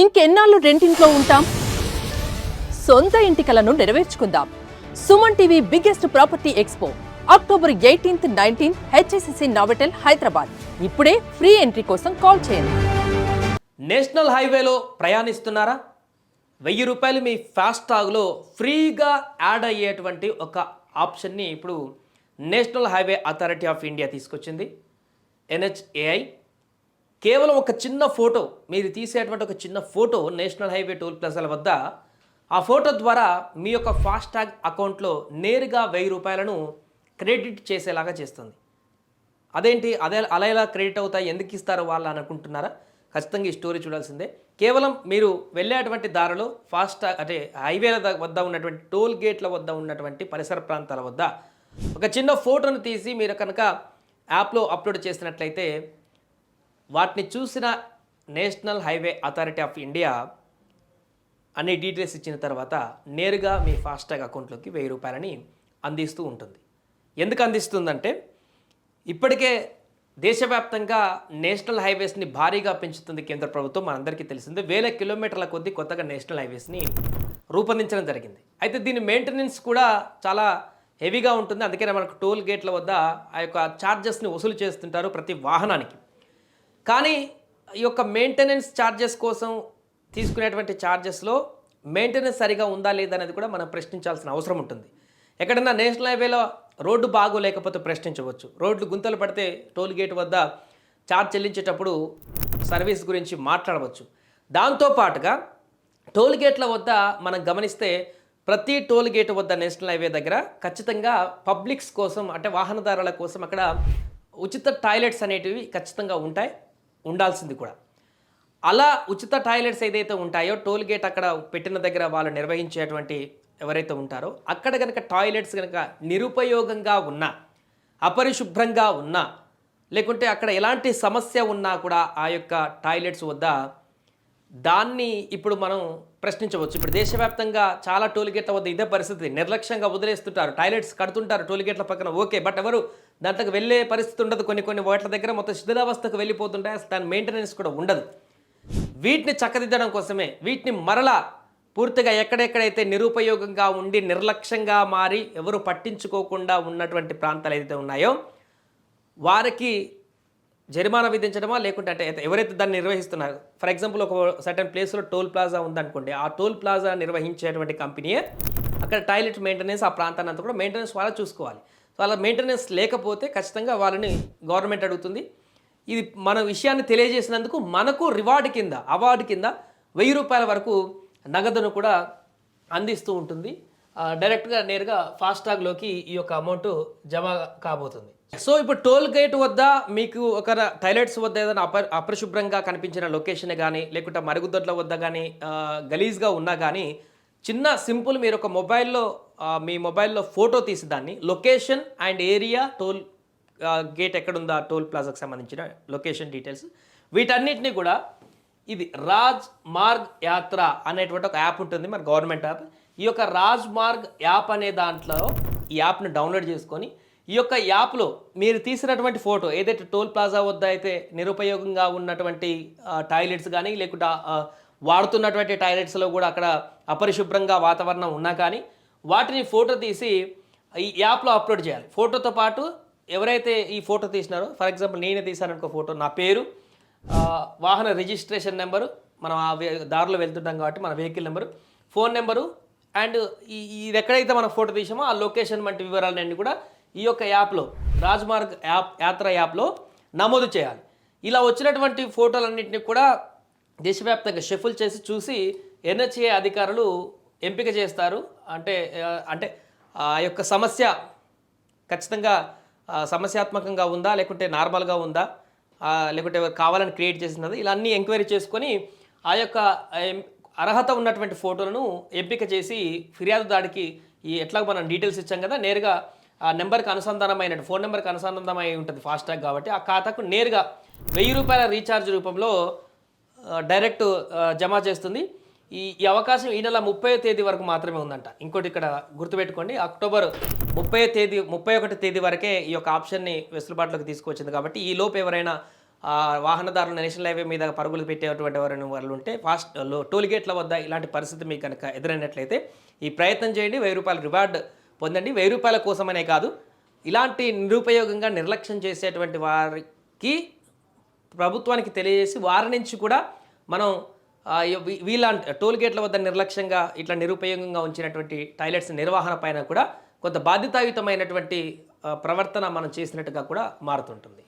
ఇంకెన్నాళ్ళు రెంటింట్లో ఉంటాం? సొంత ఇంటి కలను నెరవేర్చుకుందాం. Suman TV biggest property expo October eighteenth nineteenth HSCC Novotel Hyderabad. ఇప్పుడే ఫ్రీ ఎంట్రీ కోసం కాల్ చేయండి. నేషనల్ హైవేలో ప్రయాణిస్తున్నారా? వెయ్యి రూపాయలు మీ ఫాస్టాగ్లో ఫ్రీగా యాడ్ అయ్యేటువంటి ఒక ఆప్షన్ని ఇప్పుడు national highway authority of India తీసుకొచ్చింది. ఎన్హెచ్ఏఐ కేవలం ఒక చిన్న ఫోటో మీరు తీసేటువంటి ఒక చిన్న ఫోటో నేషనల్ హైవే టోల్ ప్లాజాల వద్ద ఆ ఫోటో ద్వారా మీ యొక్క ఫాస్టాగ్ అకౌంట్లో నేరుగా వెయ్యి రూపాయలను క్రెడిట్ చేసేలాగా చేస్తుంది. అదేంటి? అదే అలా ఎలా క్రెడిట్ అవుతాయి? ఎందుకు ఇస్తారు వాళ్ళు అని అనుకుంటున్నారా? ఖచ్చితంగా ఈ స్టోరీ చూడాల్సిందే. కేవలం మీరు వెళ్ళేటువంటి దారిలో ఫాస్ట్ అంటే హైవేల వద్ద ఉన్నటువంటి టోల్ గేట్ల వద్ద ఉన్నటువంటి పరిసర ప్రాంతాల వద్ద ఒక చిన్న ఫోటోను తీసి మీరు కనుక యాప్లో అప్లోడ్ చేసినట్లయితే వాటిని చూసిన national highway authority of India అనే డీటెయిల్స్ ఇచ్చిన తర్వాత నేరుగా మీ ఫాస్టాగ్ అకౌంట్లోకి వెయ్యి రూపాయలని అందిస్తూ ఉంటుంది. ఎందుకు అందిస్తుందంటే ఇప్పటికే దేశవ్యాప్తంగా నేషనల్ హైవేస్ని భారీగా పెంచుతుంది కేంద్ర ప్రభుత్వం. మనందరికీ తెలిసిందే వేల కిలోమీటర్ల కొద్దీ కొత్తగా నేషనల్ హైవేస్ని రూపొందించడం జరిగింది. అయితే దీని మెయింటెనెన్స్ కూడా చాలా హెవీగా ఉంటుంది. అందుకనే మనకు టోల్ గేట్ల వద్ద ఆ యొక్క ఛార్జెస్ని వసూలు చేస్తుంటారు ప్రతి వాహనానికి. కానీ ఈ యొక్క మెయింటెనెన్స్ ఛార్జెస్ కోసం తీసుకునేటువంటి ఛార్జెస్లో మెయింటెనెన్స్ సరిగా ఉందా లేదా అనేది కూడా మనం ప్రశ్నించాల్సిన అవసరం ఉంటుంది. ఎక్కడన్నా నేషనల్ హైవేలో రోడ్డు బాగోలేకపోతే ప్రశ్నించవచ్చు. రోడ్లు గుంతలు పడితే టోల్ గేట్ వద్ద ఛార్జ్ చెల్లించేటప్పుడు సర్వీస్ గురించి మాట్లాడవచ్చు. దాంతోపాటుగా టోల్ గేట్ల వద్ద మనం గమనిస్తే ప్రతి టోల్ గేట్ వద్ద నేషనల్ హైవే దగ్గర ఖచ్చితంగా పబ్లిక్స్ కోసం అంటే వాహనదారుల కోసం అక్కడ ఉచిత టాయిలెట్స్ అనేటివి ఖచ్చితంగా ఉంటాయి. ఉండాల్సింది కూడా. అలా ఉచిత టాయిలెట్స్ ఏదైతే ఉంటాయో టోల్ గేట్ అక్కడ పెట్టిన దగ్గర వాళ్ళు నిర్వహించేటువంటి ఎవరైతే ఉంటారో అక్కడ కనుక టాయిలెట్స్ కనుక నిరుపయోగంగా ఉన్నా అపరిశుభ్రంగా ఉన్నా లేకుంటే అక్కడ ఎలాంటి సమస్య ఉన్నా కూడా ఆ యొక్క టాయిలెట్స్ వద్ద దాన్ని ఇప్పుడు మనం ప్రశ్నించవచ్చు. ఇప్పుడు దేశవ్యాప్తంగా చాలా టోల్గేట్ల వద్ద ఇదే పరిస్థితి. నిర్లక్ష్యంగా వదిలేస్తుంటారు. టాయిలెట్స్ కడుతుంటారు టోల్గేట్ల పక్కన. ఓకే బట్ ఎవరు దాంట్లోకి వెళ్ళే పరిస్థితి ఉండదు. కొన్ని కొన్ని వాట్ల దగ్గర మొత్తం శిథిలావస్థకు వెళ్ళిపోతుంటాయి. అసలు దాని మెయింటెనెన్స్ కూడా ఉండదు. వీటిని చక్కదిద్దడం కోసమే వీటిని మరలా పూర్తిగా ఎక్కడెక్కడైతే నిరుపయోగంగా ఉండి నిర్లక్ష్యంగా మారి ఎవరు పట్టించుకోకుండా ఉన్నటువంటి ప్రాంతాలు ఏదైతే ఉన్నాయో వారికి జరిమానా విధించడమా? లేకుంటే అంటే ఎవరైతే దాన్ని నిర్వహిస్తున్నారో? ఫర్ ఎగ్జాంపుల్ ఒక సర్టన్ ప్లేస్లో టోల్ ప్లాజా ఉందనుకోండి ఆ టోల్ ప్లాజా నిర్వహించేటువంటి కంపెనీయే అక్కడ టాయిలెట్ మెయింటెనెన్స్ ఆ ప్రాంతాన్ని అంతా కూడా మెయింటెనెన్స్ వాళ్ళ చూసుకోవాలి. సో అలా మెయింటెనెన్స్ లేకపోతే ఖచ్చితంగా వాళ్ళని గవర్నమెంట్ అడుగుతుంది. ఇది మన విషయాన్ని తెలియజేసినందుకు మనకు రివార్డు కింద అవార్డు కింద వెయ్యి రూపాయల వరకు నగదును కూడా అందిస్తూ ఉంటుంది. డైరెక్ట్గా నేరుగా ఫాస్టాగ్లోకి ఈ యొక్క అమౌంట్ జమ కాబోతుంది. సో ఇప్పుడు టోల్ గేట్ వద్ద మీకు ఒక టాయిలెట్స్ వద్ద ఏదైనా అప అపరిశుభ్రంగా కనిపించిన లొకేషన్ కానీ లేకుంటే మరుగుదొడ్ల వద్ద కానీ గలీజ్గా ఉన్నా కానీ చిన్న సింపుల్ మీరు ఒక మొబైల్లో మీ మొబైల్లో ఫోటో తీసి దాన్ని location and area toll gate ఎక్కడుందా toll ప్లాజాకి సంబంధించిన లొకేషన్ డీటెయిల్స్. వీటన్నిటిని కూడా ఇది రాజ్ మార్గ్ యాత్ర అనేటువంటి ఒక యాప్ ఉంటుంది మన గవర్నమెంట్ యాప్. ఈ యొక్క రాజ్ మార్గ్ యాప్ అనే దాంట్లో ఈ యాప్ను డౌన్లోడ్ చేసుకొని ఈ యొక్క యాప్లో మీరు తీసినటువంటి ఫోటో ఏదైతే టోల్ ప్లాజా వద్ద అయితే నిరుపయోగంగా ఉన్నటువంటి టాయిలెట్స్ కానీ లేకుంటే వాడుతున్నటువంటి టాయిలెట్స్లో కూడా అక్కడ అపరిశుభ్రంగా వాతావరణం ఉన్నా కానీ వాటిని ఫోటో తీసి ఈ యాప్లో అప్లోడ్ చేయాలి. ఫోటోతో పాటు ఎవరైతే ఈ ఫోటో తీసినారో ఫర్ ఎగ్జాంపుల్ నేనే తీసాననుకో ఫోటో నా పేరు వాహన రిజిస్ట్రేషన్ నెంబరు మనం ఆ వే- దారిలో వెళ్తుంటాం కాబట్టి మన vehicle number phone number and ఈ ఇది ఎక్కడైతే మనం ఫోటో తీసామో ఆ లొకేషన్ వంటి వివరాలన్నీ కూడా ఈ యొక్క యాప్లో రాజ్మార్గ్ యాప్ యాత్ర యాప్లో నమోదు చేయాలి. ఇలా వచ్చినటువంటి ఫోటోలన్నింటినీ కూడా దేశవ్యాప్తంగా షెఫుల్ చేసి చూసి ఎన్హెచ్ఏ అధికారులు ఎంపిక చేస్తారు. అంటే అంటే ఆ యొక్క సమస్య ఖచ్చితంగా సమస్యాత్మకంగా ఉందా లేకుంటే నార్మల్గా ఉందా లేకుంటే ఎవరు కావాలని క్రియేట్ చేసినది ఇలా అన్ని ఎంక్వైరీ చేసుకొని ఆ యొక్క అర్హత ఉన్నటువంటి ఫోటోలను ఎంపిక చేసి ఫిర్యాదుదాడికి ఈ ఎట్లా మనం డీటెయిల్స్ ఇచ్చాం కదా నేరుగా ఆ నెంబర్కి అనుసంధానమైన ఫోన్ నెంబర్కి అనుసంధానమై ఉంటుంది ఫాస్టాగ్ కాబట్టి ఆ ఖాతాకు నేరుగా వెయ్యి రూపాయల రీఛార్జ్ రూపంలో డైరెక్ట్ జమ చేస్తుంది. ఈ ఈ అవకాశం ఈ నెల ముప్పై తేదీ వరకు మాత్రమే ఉందంట. ఇంకోటి ఇక్కడ గుర్తుపెట్టుకోండి అక్టోబర్ ముప్పై తేదీ ముప్పై ఒకటి తేదీ వరకే ఈ యొక్క ఆప్షన్ని వెసులుబాటులోకి తీసుకొచ్చింది కాబట్టి ఈ లోపు ఎవరైనా వాహనదారులు నేషనల్ హైవే మీద పరుగులు పెట్టేటువంటి ఎవరైనా వాళ్ళు ఉంటే ఫాస్ట్ టోల్ గేట్ల వద్ద ఇలాంటి పరిస్థితి మీకు కనుక ఎదురైనట్లయితే ఈ ప్రయత్నం చేయండి. వెయ్యి రూపాయల రివార్డ్ పొందండి. వెయ్యి రూపాయల కోసమనే కాదు. ఇలాంటి నిరుపయోగంగా నిర్లక్ష్యం చేసేటువంటి వారికి ప్రభుత్వానికి తెలియజేసి వారి నుంచి కూడా మనం వీలాంటి టోల్ గేట్ల వద్ద నిర్లక్ష్యంగా ఇట్లా నిరుపయోగంగా ఉంచినటువంటి టాయిలెట్స్ నిర్వహణ పైన కూడా కొంత బాధ్యతాయుతమైనటువంటి ప్రవర్తన మనం చేసినట్టుగా కూడా మారుతుంటుంది.